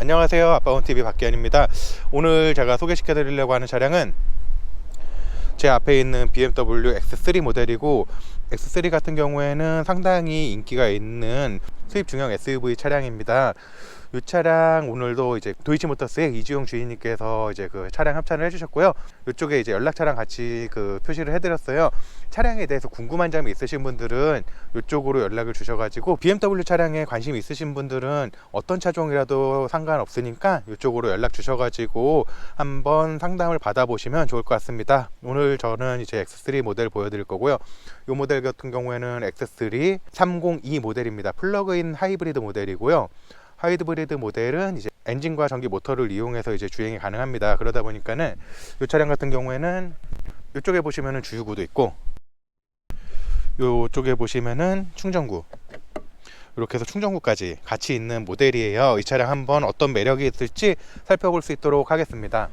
안녕하세요. 아빠원TV 박기현입니다. 오늘 제가 소개시켜 드리려고 하는 차량은 제 앞에 있는 BMW X3 모델이고 X3 같은 경우에는 상당히 인기가 있는 수입 중형 SUV 차량입니다 이 차량 오늘도 이제 도이치모터스의 이주용 주인님께서 이제 그 차량 협찬을 해주셨고요. 이쪽에 이제 연락처랑 같이 그 표시를 해드렸어요. 차량에 대해서 궁금한 점이 있으신 분들은 이쪽으로 연락을 주셔가지고 BMW 차량에 관심 있으신 분들은 어떤 차종이라도 상관없으니까 이쪽으로 연락 주셔가지고 한번 상담을 받아보시면 좋을 것 같습니다. 오늘 저는 이제 X3 모델 보여드릴 거고요. 이 모델 같은 경우에는 X3 302 모델입니다. 플러그인 하이브리드 모델이고요. 하이브리드 모델은 이제 엔진과 전기 모터를 이용해서 이제 주행이 가능합니다. 그러다 보니까는 이 차량 같은 경우에는 이쪽에 보시면은 주유구도 있고 이쪽에 보시면은 충전구 이렇게 해서 충전구까지 같이 있는 모델이에요. 이 차량 한번 어떤 매력이 있을지 살펴볼 수 있도록 하겠습니다.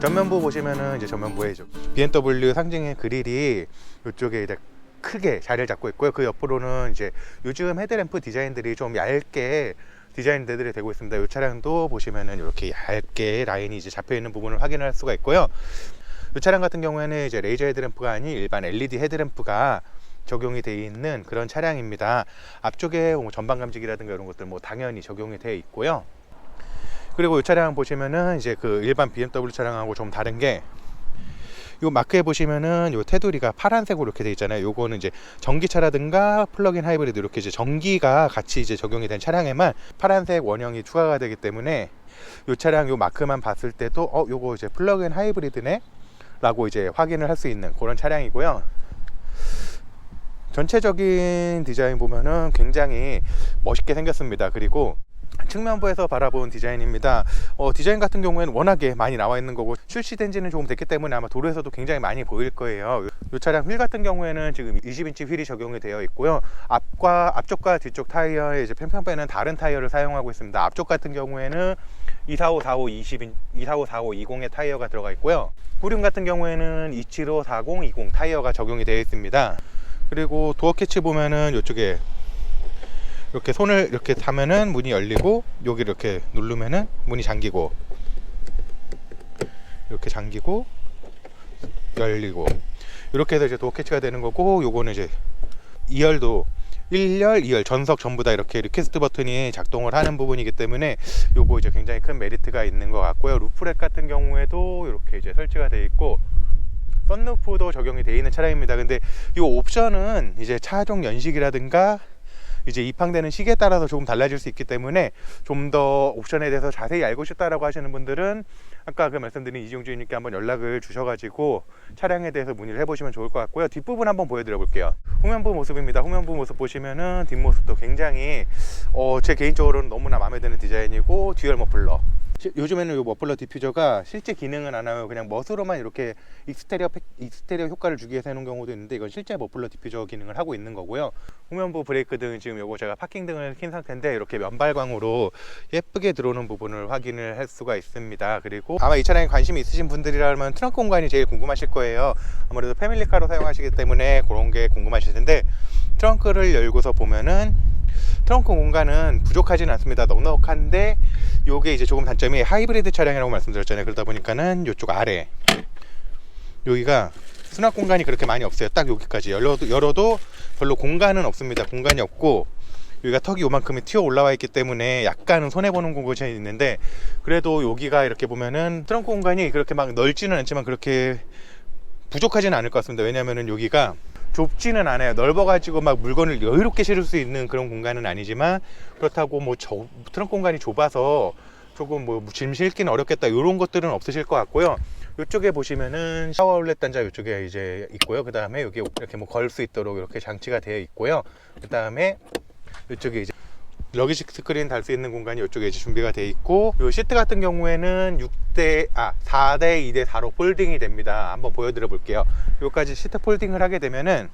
전면부 보시면은 이제 전면부에 BMW 상징의 그릴이 이쪽에 이제 크게 자리를 잡고 있고요. 그 옆으로는 이제 요즘 헤드램프 디자인들이 좀 얇게 디자인들이 되고 있습니다. 이 차량도 보시면은 이렇게 얇게 라인이 이제 잡혀 있는 부분을 확인할 수가 있고요. 이 차량 같은 경우에는 이제 레이저 헤드램프가 아닌 일반 LED 헤드램프가 적용이 되어 있는 그런 차량입니다. 앞쪽에 뭐 전방 감지기라든가 이런 것들 뭐 당연히 적용이 되어 있고요. 그리고 이 차량 보시면은 이제 그 일반 BMW 차량하고 좀 다른 게 요 마크에 보시면은 요 테두리가 파란색으로 이렇게 돼 있잖아요. 요거는 이제 전기차라든가 플러그인 하이브리드 이렇게 이제 전기가 같이 이제 적용이 된 차량에만 파란색 원형이 추가가 되기 때문에 요 차량 요 마크만 봤을 때도 어 요거 이제 플러그인 하이브리드네 라고 이제 확인을 할 수 있는 그런 차량이고요. 전체적인 디자인 보면은 굉장히 멋있게 생겼습니다. 그리고 측면부에서 바라본 디자인입니다. 어, 디자인 같은 경우에는 워낙에 많이 나와 있는 거고 출시된 지는 조금 됐기 때문에 아마 도로에서도 굉장히 많이 보일 거예요. 이 차량 휠 같은 경우에는 지금 20인치 휠이 적용이 되어 있고요. 앞과 앞쪽과 뒤쪽 타이어에 이제 평평배는 다른 타이어를 사용하고 있습니다. 앞쪽 같은 경우에는 245, 45, 20인 245, 45, 20의 타이어가 들어가 있고요. 후륜 같은 경우에는 275, 40, 20 타이어가 적용이 되어 있습니다. 그리고 도어 캐치 보면은 이쪽에 이렇게 손을 이렇게 타면은 문이 열리고 여기 이렇게 누르면은 문이 잠기고 이렇게 잠기고 열리고 이렇게 해서 이제 도어 캐치가 되는 거고 요거는 이제 2열도 1열, 2열 전석 전부 다 이렇게 리퀘스트 버튼이 작동을 하는 부분이기 때문에 요거 이제 굉장히 큰 메리트가 있는 것 같고요. 루프렉 같은 경우에도 이렇게 이제 설치가 되어 있고 썬루프도 적용이 되어 있는 차량입니다. 근데 이 옵션은 이제 차종 연식이라든가 이제 입항되는 시기에 따라서 조금 달라질 수 있기 때문에 좀 더 옵션에 대해서 자세히 알고 싶다라고 하시는 분들은 아까 그 말씀드린 이종 주인님께 한번 연락을 주셔가지고 차량에 대해서 문의를 해보시면 좋을 것 같고요. 뒷부분 한번 보여드려 볼게요. 후면부 모습입니다. 후면부 모습 보시면은 뒷모습도 굉장히 어, 제 개인적으로는 너무나 마음에 드는 디자인이고 듀얼 머플러 시- 요즘에는 이 머플러 디퓨저가 실제 기능은 안 하고 그냥 멋으로만 이렇게 익스테리어 팩- 익스테리어 효과를 주기 위해서 해놓은 경우도 있는데 이건 실제 머플러 디퓨저 기능을 하고 있는 거고요. 후면부 브레이크 등 지금 요거 제가 파킹 등을 킨 상태인데 이렇게 면발광으로 예쁘게 들어오는 부분을 확인을 할 수가 있습니다. 그리고 아마 이 차량에 관심이 있으신 분들이라면 트렁크 공간이 제일 궁금하실 거예요. 아무래도 패밀리카로 사용하시기 때문에 그런 게 궁금하실 텐데 트렁크를 열고서 보면은 트렁크 공간은 부족하지는 않습니다. 넉넉한데 요게 이제 조금 단점이 하이브리드 차량이라고 말씀드렸잖아요. 그러다 보니까는 요쪽 아래 여기가 수납 공간이 그렇게 많이 없어요. 딱 여기까지 열어도, 열어도 별로 공간은 없습니다. 공간이 없고 여기가 턱이 요만큼이 튀어 올라와 있기 때문에 약간은 손해보는 곳이 있는데 그래도 여기가 이렇게 보면은 트렁크 공간이 그렇게 막 넓지는 않지만 그렇게 부족하지는 않을 것 같습니다. 왜냐면은 여기가 좁지는 않아요. 넓어가지고 막 물건을 여유롭게 실을 수 있는 그런 공간은 아니지만 그렇다고 뭐 저, 트렁크 공간이 좁아서 조금 뭐 짐 실기는 어렵겠다 이런 것들은 없으실 것 같고요. 이쪽에 보시면은 샤워 아울렛 단자 이쪽에 이제 있고요. 그 다음에 여기 이렇게 뭐 걸 수 있도록 이렇게 장치가 되어 있고요. 그 다음에 이쪽에 이제 러기지 스크린 달 수 있는 공간이 이쪽에 이제 준비가 되어 있고 요 시트 같은 경우에는 6대 아 4대 2대 4로 폴딩이 됩니다. 한번 보여드려 볼게요. 여기까지 시트 폴딩을 하게 되면은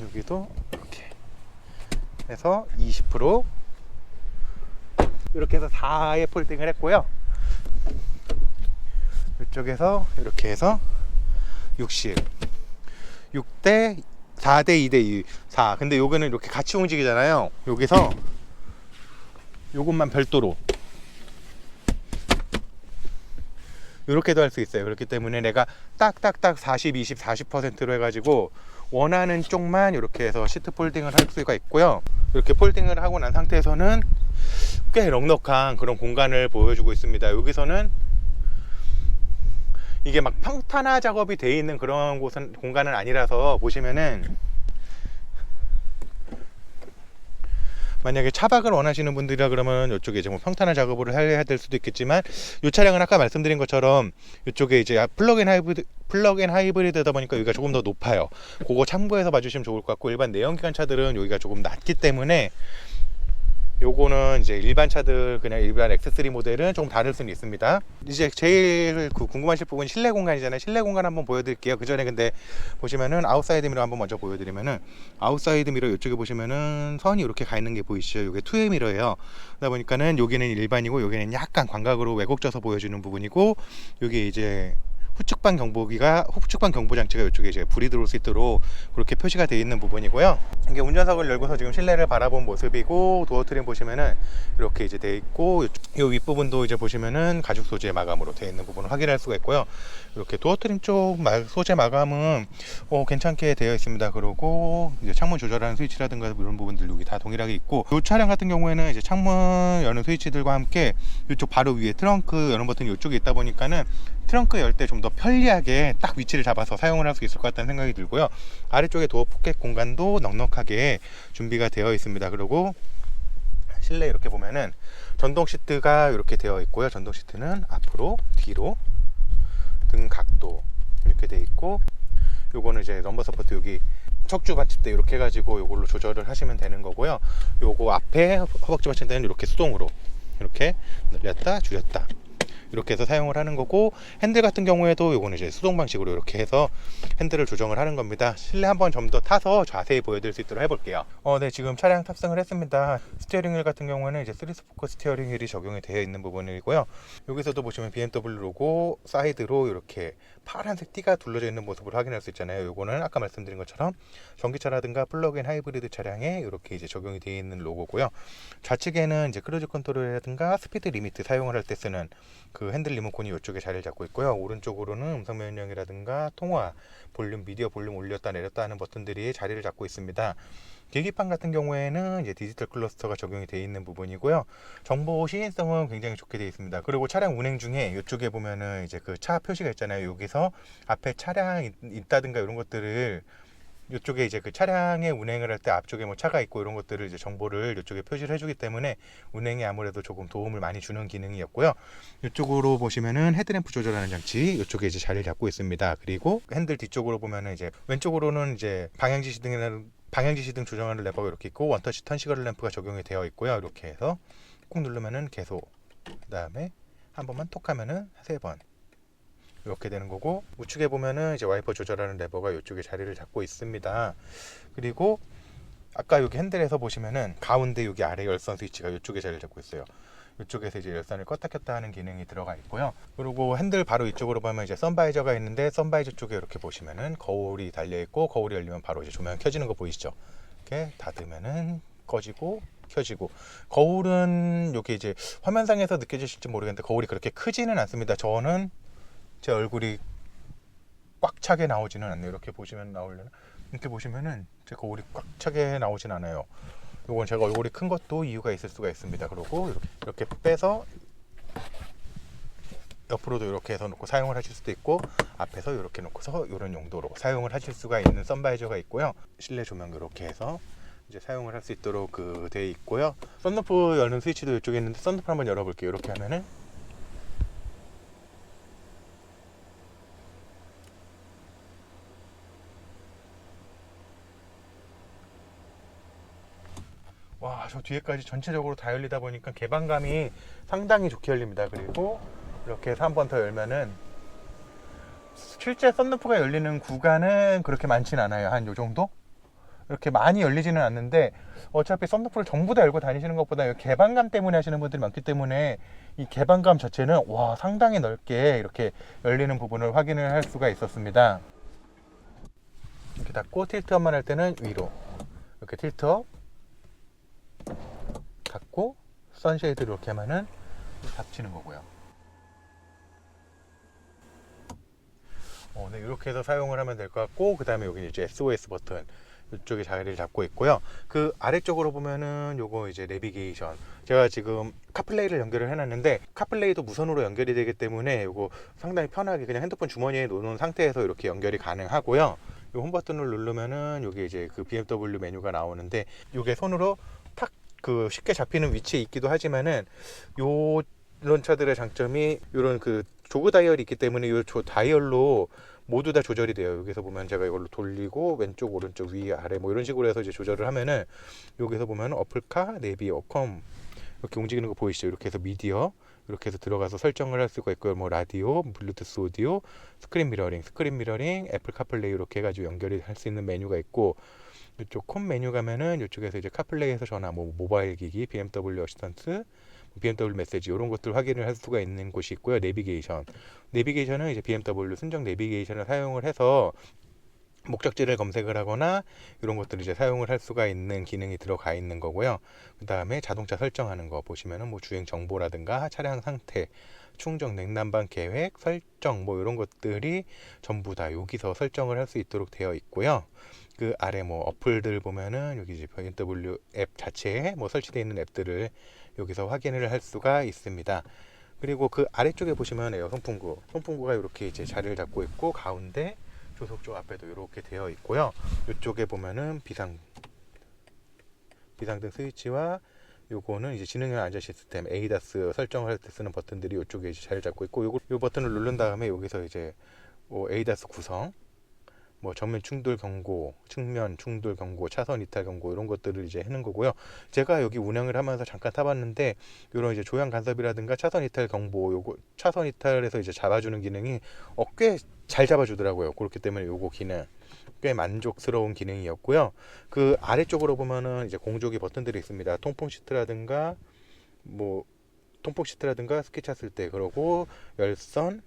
여기도 이렇게 해서 20% 이렇게 해서 4에 폴딩을 했고요. 이쪽에서 이렇게 해서 60 6대 4대 2대 2 4 근데 요거는 이렇게 같이 움직이잖아요. 여기서 요것만 별도로. 이렇게도 할 수 있어요. 그렇기 때문에 내가 딱딱딱 40 20 40%로 해가지고 원하는 쪽만 이렇게 해서 시트 폴딩을 할 수가 있고요. 이렇게 폴딩을 하고 난 상태에서는 꽤 넉넉한 그런 공간을 보여주고 있습니다. 여기서는 이게 막 평탄화 작업이 돼 있는 그런 곳은 공간은 아니라서 보시면은 만약에 차박을 원하시는 분들이라 그러면 이쪽에 이제 뭐 평탄화 작업을 해야 될 수도 있겠지만 이 차량은 아까 말씀드린 것처럼 이쪽에 이제 플러그인 하이브리드 플러그인 하이브리드다 보니까 여기가 조금 더 높아요. 그거 참고해서 봐주시면 좋을 것 같고 일반 내연기관 차들은 여기가 조금 낮기 때문에 요거는 이제 일반 차들 그냥 일반 X3 모델은 조금 다를 수는 있습니다. 이제 제일 그 궁금하실 부분 실내 공간이잖아요. 실내 공간 한번 보여드릴게요. 그 전에 근데 보시면은 아웃사이드 미러 한번 먼저 보여드리면은 아웃사이드 미러 이쪽에 보시면은 선이 이렇게 가 있는 게 보이시죠? 이게 투웨이 미러예요. 그러다 보니까는 여기는 일반이고 여기는 약간 광각으로 왜곡져서 보여주는 부분이고 여기 이제 후측방 경보기가 후측방 경보 장치가 이쪽에 이제 불이 들어올 수 있도록 그렇게 표시가 되어 있는 부분이고요. 이게 운전석을 열고서 지금 실내를 바라본 모습이고 도어 트림 보시면은 이렇게 이제 돼 있고 이 윗부분도 이제 보시면은 가죽 소재 마감으로 되어 있는 부분을 확인할 수가 있고요. 이렇게 도어 트림 쪽 마- 소재 마감은 어, 괜찮게 되어 있습니다. 그리고 이제 창문 조절하는 스위치라든가 이런 부분들 여기 다 동일하게 있고 이 차량 같은 경우에는 이제 창문 여는 스위치들과 함께 이쪽 바로 위에 트렁크 여는 버튼이 이쪽에 있다 보니까는 트렁크 열 때 좀더 편리하게 딱 위치를 잡아서 사용을 할 수 있을 것 같다는 생각이 들고요. 아래쪽에 도어 포켓 공간도 넉넉하게 준비가 되어 있습니다. 그리고 실내 이렇게 보면은 전동 시트가 이렇게 되어 있고요. 전동 시트는 앞으로, 뒤로, 등 각도 이렇게 되어 있고 요거는 이제 넘버 서포트 여기 척주 받침대 이렇게 해가지고 요걸로 조절을 하시면 되는 거고요. 요거 앞에 허벅지 받침대는 이렇게 수동으로 이렇게 늘렸다 줄였다 이렇게 해서 사용을 하는 거고 핸들 같은 경우에도 요거는 이제 수동 방식으로 이렇게 해서 핸들을 조정을 하는 겁니다. 실내 한번 좀 더 타서 자세히 보여드릴 수 있도록 해볼게요. 어, 네 지금 차량 탑승을 했습니다. 스티어링 휠 같은 경우는 이제 3스포크 스티어링 휠이 적용이 되어 있는 부분이고요. 여기서도 보시면 BMW 로고 사이드로 이렇게 파란색 띠가 둘러져 있는 모습을 확인할 수 있잖아요. 요거는 아까 말씀드린 것처럼 전기차라든가 플러그인 하이브리드 차량에 이렇게 이제 적용이 되어 있는 로고고요. 좌측에는 이제 크루즈 컨트롤이라든가 스피드 리미트 사용을 할 때 쓰는 그 핸들 리모컨이 이쪽에 자리를 잡고 있고요. 오른쪽으로는 음성 변경이라든가 통화, 볼륨, 미디어 볼륨 올렸다 내렸다 하는 버튼들이 자리를 잡고 있습니다. 계기판 같은 경우에는 이제 디지털 클러스터가 적용이 되어 있는 부분이고요. 정보 시인성은 굉장히 좋게 되어 있습니다. 그리고 차량 운행 중에 이쪽에 보면은 이제 그 차 표시가 있잖아요. 여기서 앞에 차량 있- 있다든가 이런 것들을 이쪽에 이제 그 차량의 운행을 할 때 앞쪽에 뭐 차가 있고 이런 것들을 이제 정보를 이쪽에 표시를 해주기 때문에 운행에 아무래도 조금 도움을 많이 주는 기능이었고요. 이쪽으로 보시면은 헤드램프 조절하는 장치 이쪽에 이제 자리를 잡고 있습니다. 그리고 핸들 뒤쪽으로 보면은 이제 왼쪽으로는 이제 방향 지 시 등이나 방향 지 시 등 조정하는 레버가 이렇게 있고 원터치 턴시글 램프가 적용이 되어 있고요. 이렇게 해서 꾹 누르면은 계속 그다음에 한 번만 톡 하면은 세 번. 이렇게 되는 거고 우측에 보면은 이제 와이퍼 조절하는 레버가 이쪽에 자리를 잡고 있습니다. 그리고 아까 여기 핸들에서 보시면은 가운데 여기 아래 열선 스위치가 이쪽에 자리를 잡고 있어요. 이쪽에서 이제 열선을 껐다 켰다 하는 기능이 들어가 있고요. 그리고 핸들 바로 이쪽으로 보면 이제 선바이저가 있는데 선바이저 쪽에 이렇게 보시면은 거울이 달려 있고 거울이 열리면 바로 이제 조명 켜지는 거 보이시죠? 이렇게 닫으면은 꺼지고 켜지고 거울은 여기 이제 화면상에서 느껴지실지 모르겠는데 거울이 그렇게 크지는 않습니다. 저는 제 얼굴이 꽉 차게 나오지는 않네요. 이렇게 보시면 나오려나? 이렇게 보시면은 제 거울이 꽉 차게 나오진 않아요. 요건 제가 얼굴이 큰 것도 이유가 있을 수가 있습니다. 그리고 이렇게, 이렇게 빼서 옆으로도 이렇게 해서 놓고 사용을 하실 수도 있고 앞에서 이렇게 놓고서 이런 용도로 사용을 하실 수가 있는 썬바이저가 있고요. 실내 조명 이렇게 해서 이제 사용을 할 수 있도록 그돼 있고요. 썬루프 여는 스위치도 이쪽에 있는데 썬루프 한번 열어볼게요. 이렇게 하면은 와, 저 뒤에까지 전체적으로 다 열리다 보니까 개방감이 상당히 좋게 열립니다. 그리고 이렇게 해서 한 번 더 열면은 실제 썬루프가 열리는 구간은 그렇게 많진 않아요. 한 요 정도? 이렇게 많이 열리지는 않는데 어차피 썬루프를 전부 다 열고 다니시는 것보다 이 개방감 때문에 하시는 분들이 많기 때문에 이 개방감 자체는 와 상당히 넓게 이렇게 열리는 부분을 확인을 할 수가 있었습니다. 이렇게 닫고 틸트업만 할 때는 위로 이렇게 틸트업 닫고 선쉐이드 이렇게 하면은 닫히는 거고요. 어, 네, 이렇게 해서 사용을 하면 될 것 같고 그 다음에 여기 이제 SOS 버튼 이쪽에 자리를 잡고 있고요. 그 아래쪽으로 보면은 요거 이제 내비게이션. 제가 지금 카플레이를 연결을 해놨는데 카플레이도 무선으로 연결이 되기 때문에 요거 상당히 편하게 그냥 핸드폰 주머니에 놓는 상태에서 이렇게 연결이 가능하고요. 요 홈 버튼을 누르면은 여기 이제 그 BMW 메뉴가 나오는데 요게 손으로 탁 그 쉽게 잡히는 위치에 있기도 하지만은 요 이런 차들의 장점이 이런 그 조그 다이얼이 있기 때문에 이 다이얼로 모두 다 조절이 돼요. 여기서 보면 제가 이걸로 돌리고 왼쪽 오른쪽 위 아래 뭐 이런 식으로 해서 이제 조절을 하면은 여기서 보면 어플카 내비 어컴 이렇게 움직이는 거 보이시죠? 이렇게 해서 미디어 이렇게 해서 들어가서 설정을 할 수가 있고요. 뭐 라디오, 블루투스 오디오, 스크린 미러링, 스크린 미러링, 애플 카플레이 이렇게 해가지고 연결이 할 수 있는 메뉴가 있고 이쪽 콤 메뉴 가면은 이쪽에서 이제 카플레이에서 전화, 뭐 모바일 기기, BMW 어시스턴트, BMW 메시지 이런 것들 확인을 할 수가 있는 곳이 있고요. 내비게이션. 내비게이션은 이제 BMW 순정 내비게이션을 사용을 해서 목적지를 검색을 하거나 이런 것들을 이제 사용을 할 수가 있는 기능이 들어가 있는 거고요. 그 다음에 자동차 설정하는 거 보시면은 뭐 주행 정보라든가 차량 상태, 충전 냉난방 계획, 설정 뭐 이런 것들이 전부 다 여기서 설정을 할 수 있도록 되어 있고요. 그 아래 뭐 어플들 보면은 여기 이제 BMW 앱 자체에 뭐 설치되어 있는 앱들을 여기서 확인을 할 수가 있습니다. 그리고 그 아래쪽에 보시면 여성풍구, 송풍구가 이렇게 이제 자리를 잡고 있고 가운데 조석 쪽 앞에도 이렇게 되어 있고요. 이쪽에 보면은 비상 비상등 스위치와 요거는 이제 지능형 안전 시스템 에이다스 설정을 할 때 쓰는 버튼들이 이쪽에 이제 자리를 잡고 있고 요거 요 버튼을 누른 다음에 여기서 이제 뭐 에이다스 구성 뭐 정면 충돌 경고, 측면 충돌 경고, 차선 이탈 경고 이런 것들을 이제 하는 거고요. 제가 여기 운영을 하면서 잠깐 타봤는데 이런 이제 조향 간섭이라든가 차선 이탈 경보 요거 차선 이탈에서 이제 잡아주는 기능이 어, 꽤 잘 잡아주더라고요. 그렇기 때문에 요거 기능 꽤 만족스러운 기능이었고요. 그 아래쪽으로 보면은 이제 공조기 버튼들이 있습니다. 통풍 시트라든가 뭐 통풍 시트라든가 스키 찼을 때 그러고 열선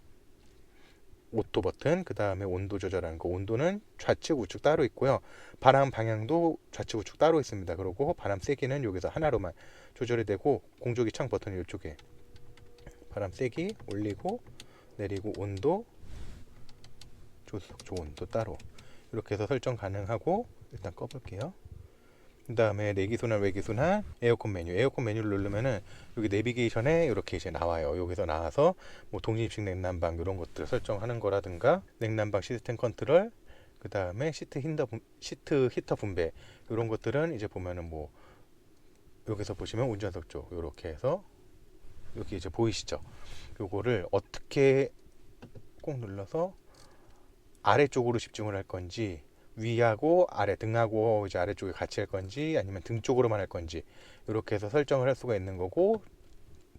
오토 버튼, 그 다음에 온도 조절하는 거. 온도는 좌측, 우측 따로 있고요. 바람 방향도 좌측, 우측 따로 있습니다. 그리고 바람 세기는 여기서 하나로만 조절이 되고 공조기 창 버튼이 이쪽에 바람 세기 올리고 내리고 온도 조석 조온도 따로 이렇게 해서 설정 가능하고 일단 꺼볼게요. 그 다음에 내기순환, 외기순환, 에어컨 메뉴. 에어컨 메뉴를 누르면은 여기 내비게이션에 이렇게 이제 나와요. 여기서 나와서 뭐 독립식 냉난방 이런 것들 설정하는 거라든가 냉난방 시스템 컨트롤, 그 다음에 시트 힌더 분- 시트 히터 분배 이런 것들은 이제 보면은 뭐 여기서 보시면 운전석 쪽 이렇게 해서 여기 이제 보이시죠? 요거를 어떻게 꼭 눌러서 아래쪽으로 집중을 할 건지 위하고 아래 등하고 이제 아래쪽에 같이 할 건지 아니면 등 쪽으로만 할 건지 이렇게 해서 설정을 할 수가 있는 거고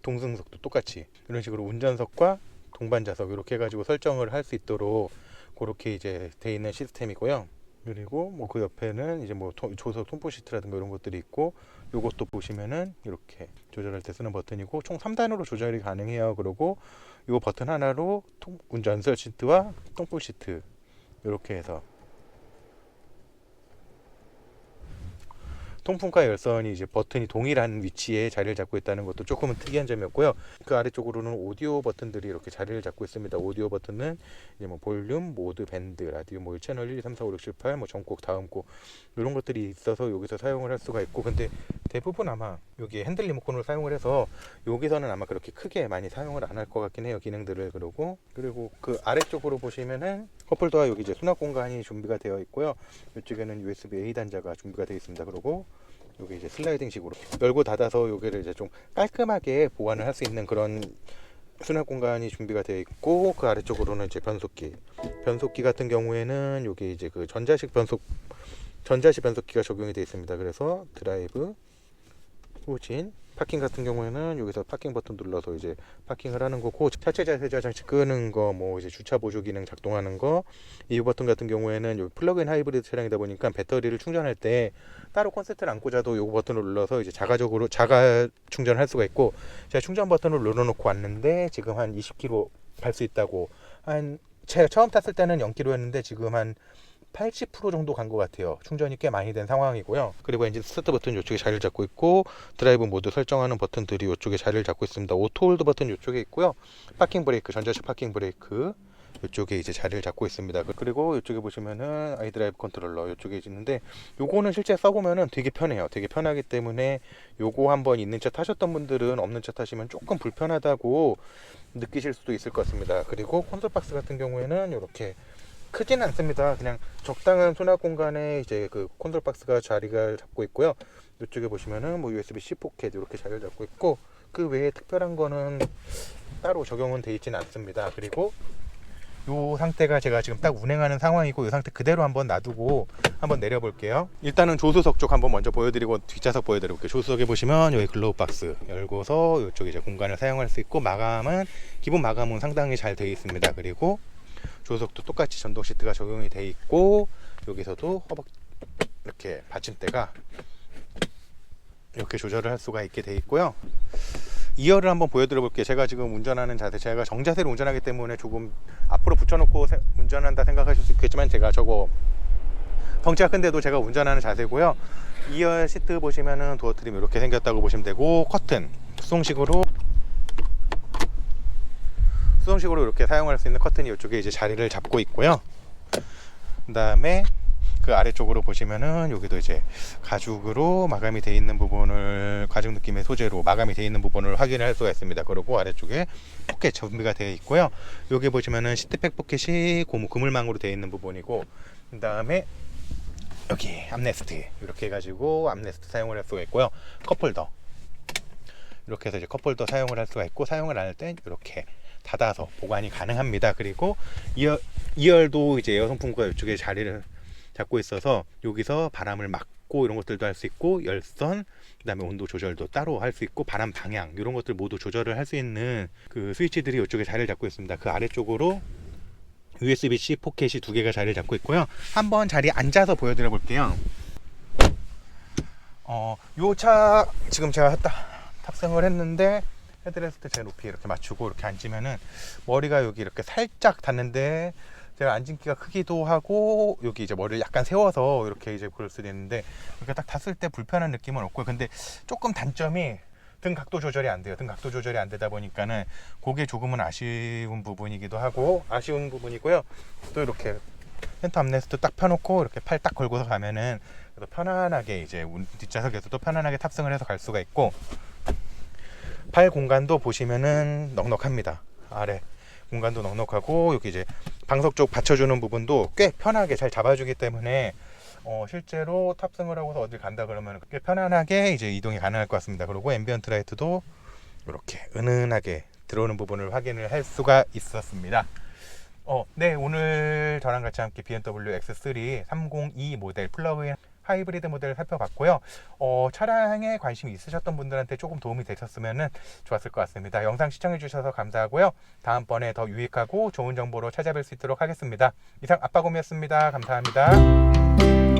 동승석도 똑같이 이런 식으로 운전석과 동반자석 이렇게 해가지고 설정을 할 수 있도록 그렇게 이제 돼 있는 시스템이고요. 그리고 뭐 그 옆에는 이제 뭐 토- 조석 통포 시트라든가 이런 것들이 있고 요것도 보시면은 이렇게 조절할 때 쓰는 버튼이고 총 3단으로 조절이 가능해요. 그리고 요 버튼 하나로 통, 운전석 시트와 통포 시트 이렇게 해서 통풍과 열선이 이제 버튼이 동일한 위치에 자리를 잡고 있다는 것도 조금은 특이한 점이었고요. 그 아래쪽으로는 오디오 버튼들이 이렇게 자리를 잡고 있습니다. 오디오 버튼은 이제 뭐 볼륨, 모드, 밴드, 라디오, 뭐 채널 1, 2, 3, 4, 5, 6, 7, 8, 뭐 전곡, 다음 곡 이런 것들이 있어서 여기서 사용을 할 수가 있고 근데 대부분 아마 여기 핸들 리모컨으로 사용을 해서 여기서는 아마 그렇게 크게 많이 사용을 안 할 것 같긴 해요. 기능들을 그러고 그리고 그 아래쪽으로 보시면은 컵홀더와 여기 이제 수납 공간이 준비가 되어 있고요. 이쪽에는 USB A 단자가 준비가 되어 있습니다. 그리고 여기 이제 슬라이딩식으로 열고 닫아서 여기를 이제 좀 깔끔하게 보관을 할 수 있는 그런 수납 공간이 준비가 되어 있고 그 아래쪽으로는 이제 변속기 변속기 같은 경우에는 여기 이제 그 전자식 변속 전자식 변속기가 적용이 되어 있습니다. 그래서 드라이브 후진 파킹 같은 경우에는 여기서 파킹 버튼 눌러서 이제 파킹을 하는 거고 차체 자세 장치 끄는 거 뭐 이제 주차 보조 기능 작동하는 거 이 버튼 같은 경우에는 요 플러그인 하이브리드 차량이다 보니까 배터리를 충전할 때 따로 콘센트를 안 꽂아도 요 버튼을 눌러서 이제 자가적으로 자가 충전을 할 수가 있고 제가 충전 버튼을 눌러놓고 왔는데 지금 한 20km 갈 수 있다고 한 제가 처음 탔을 때는 0km였는데 지금 한 80% 정도 간 것 같아요. 충전이 꽤 많이 된 상황이고요. 그리고 엔진 스타트 버튼 이쪽에 자리를 잡고 있고 드라이브 모드 설정하는 버튼들이 이쪽에 자리를 잡고 있습니다. 오토 홀드 버튼 이쪽에 있고요. 파킹 브레이크, 전자식 파킹 브레이크 이쪽에 이제 자리를 잡고 있습니다. 그리고 이쪽에 보시면은 아이드라이브 컨트롤러 이쪽에 있는데 요거는 실제 써보면은 되게 편해요. 되게 편하기 때문에 요거 한번 있는 차 타셨던 분들은 없는 차 타시면 조금 불편하다고 느끼실 수도 있을 것 같습니다. 그리고 콘솔 박스 같은 경우에는 이렇게 크진 않습니다. 그냥 적당한 수납 공간에 이제 그 콘솔 박스가 자리가 잡고 있고요. 이쪽에 보시면은 뭐 USB-C 포켓 이렇게 자리를 잡고 있고 그 외에 특별한 거는 따로 적용은 돼 있지는 않습니다. 그리고 요 상태가 제가 지금 딱 운행하는 상황이고 이 상태 그대로 한번 놔두고 한번 내려볼게요. 일단은 조수석 쪽 한번 먼저 보여드리고 뒷좌석 보여드릴게요. 조수석에 보시면 여기 글로우 박스 열고서 이쪽에 이제 공간을 사용할 수 있고 마감은 기본 마감은 상당히 잘 되어 있습니다. 그리고 조수석도 똑같이 전동 시트가 적용이 되어 있고 여기서도 허벅 이렇게 받침대가 이렇게 조절을 할 수가 있게 되어 있고요. 2열을 한번 보여드려 볼게요. 제가 지금 운전하는 자세, 제가 정자세로 운전하기 때문에 조금 앞으로 붙여놓고 세- 운전한다 생각하실 수 있겠지만 제가 저거 덩치가 큰데도 제가 운전하는 자세고요. 2열 시트 보시면은 도어 트림 이렇게 생겼다고 보시면 되고 커튼 수동식으로 수동식으로 이렇게 사용할 수 있는 커튼이 이쪽에 이제 자리를 잡고 있고요. 그 다음에 그 아래쪽으로 보시면은 여기도 이제 가죽으로 마감이 되어 있는 부분을 가죽 느낌의 소재로 마감이 되어 있는 부분을 확인할 수가 있습니다. 그리고 아래쪽에 포켓 준비가 되어 있고요. 여기 보시면은 시트팩 포켓이 고무 그물망으로 되어 있는 부분이고 그 다음에 여기 암레스트 이렇게 해가지고 암레스트 사용을 할 수가 있고요. 컵홀더 이렇게 해서 이제 컵홀더 사용을 할 수가 있고 사용을 안 할 땐 이렇게 닫아서 보관이 가능합니다. 그리고 이열, 이열도 이제 에어 선풍구가 이쪽에 자리를 잡고 있어서 여기서 바람을 막고 이런 것들도 할 수 있고 열선 그다음에 온도 조절도 따로 할 수 있고 바람 방향 이런 것들 모두 조절을 할 수 있는 그 스위치들이 이쪽에 자리를 잡고 있습니다. 그 아래쪽으로 USB-C 포켓이 두 개가 자리를 잡고 있고요. 한번 자리에 앉아서 보여드려 볼게요. 어, 요 차 지금 제가 타- 탑승을 했는데 헤드레스트 제 높이 이렇게 맞추고 이렇게 앉으면은 머리가 여기 이렇게 살짝 닿는데 제가 앉은 키가 크기도 하고 여기 이제 머리를 약간 세워서 이렇게 이제 그럴 수도 있는데 이렇게 딱 탔을 때 불편한 느낌은 없고요. 근데 조금 단점이 등 각도 조절이 안 돼요. 등 각도 조절이 안 되다 보니까는 그게 조금은 아쉬운 부분이기도 하고 아쉬운 부분이고요. 또 이렇게 센터 암레스트 딱 펴놓고 이렇게 팔 딱 걸고서 가면은 그래도 편안하게 이제 운- 뒷좌석에서도 편안하게 탑승을 해서 갈 수가 있고 팔 공간도 보시면은 넉넉합니다. 아래 공간도 넉넉하고 여기 이제 방석 쪽 받쳐주는 부분도 꽤 편하게 잘 잡아주기 때문에 어, 실제로 탑승을 하고서 어딜 간다 그러면 꽤 편안하게 이제 이동이 가능할 것 같습니다. 그리고 앰비언트 라이트도 이렇게 은은하게 들어오는 부분을 확인을 할 수가 있었습니다. 어, 네, 오늘 저랑 같이 함께 BMW X3 302 모델 플러그인 하이브리드 모델을 살펴봤고요. 어, 차량에 관심이 있으셨던 분들한테 조금 도움이 되셨으면 좋았을 것 같습니다. 영상 시청해 주셔서 감사하고요. 다음번에 더 유익하고 좋은 정보로 찾아뵐 수 있도록 하겠습니다. 이상 아빠곰이었습니다. 감사합니다.